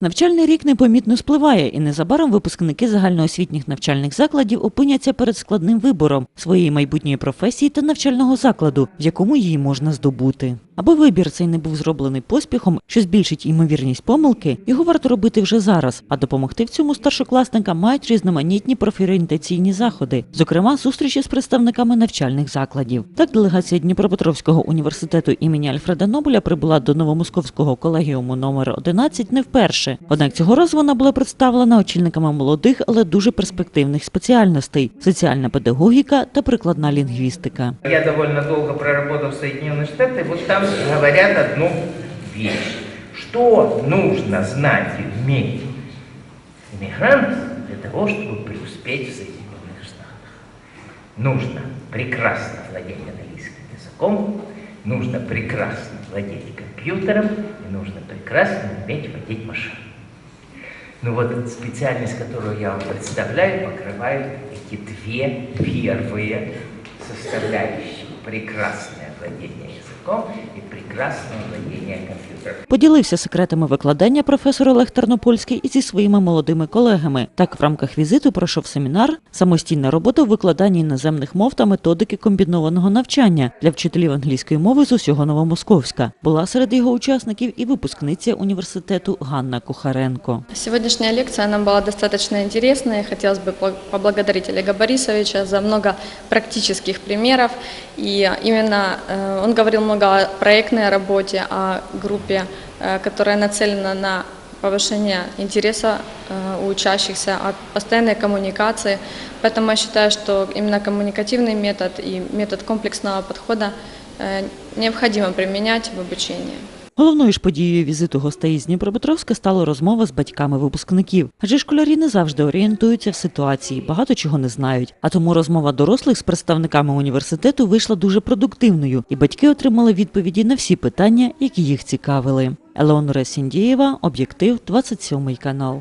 Навчальний рік непомітно спливає, і незабаром випускники загальноосвітніх навчальних закладів опиняться перед складним вибором своєї майбутньої професії та навчального закладу, в якому її можна здобути. Аби вибір цей не був зроблений поспіхом, що збільшить ймовірність помилки, його варто робити вже зараз. А допомогти в цьому старшокласникам мають різноманітні профорієнтаційні заходи, зокрема зустрічі з представниками навчальних закладів. Так, делегація Дніпропетровського університету імені Альфреда Нобеля прибула до Новомосковського колегіуму номер 11 не вперше Однак цього разу вона була представлена очільниками молодих, але дуже перспективних спеціальностей: соціальна педагогіка та прикладна лінгвістика. Я довольно долго проработал в Соединенных Штатах, вот там говорят одну вещь. Что нужно знать и уметь иммигранту для того, чтобы преуспеть в Соединенных Штатах? Нужно прекрасно владеть английским языком, нужно прекрасно владеть компьютером и нужно прекрасно уметь водить машину. Ну вот специальность, которую я вам представляю, покрывает эти две первые составляющие. Прекрасное владение языком и прекрасное владение компьютером. Поділився секретами викладання професор Олег Тернопольський і зі своїми молодими колегами. Так, в рамках візиту пройшов семінар самостійна робота у викладанні іноземних мов та методики комбінованого навчання для вчителів англійської мови з усього Новомосковська. Була серед його учасників і випускниця університету Ганна Кухаренко. Сегодняшняя лекция нам была достаточно интересная. Хотелось бы по- поблагодарить Олега Борисовича за много практических примеров. И именно э, он говорил много о проектной работе, о группе, э, которая нацелена на повышение интереса э, у учащихся, о постоянной коммуникации. Поэтому я считаю, что именно коммуникативный метод и метод комплексного подхода э, необходимо применять в обучении. Головною ж подією візиту гостей з Дніпропетровська стала розмова з батьками випускників. Адже школярі не завжди орієнтуються в ситуації, багато чого не знають. А тому розмова дорослих з представниками університету вийшла дуже продуктивною, і батьки отримали відповіді на всі питання, які їх цікавили. Елеонора Сіндієва, об'єктив, 27 канал.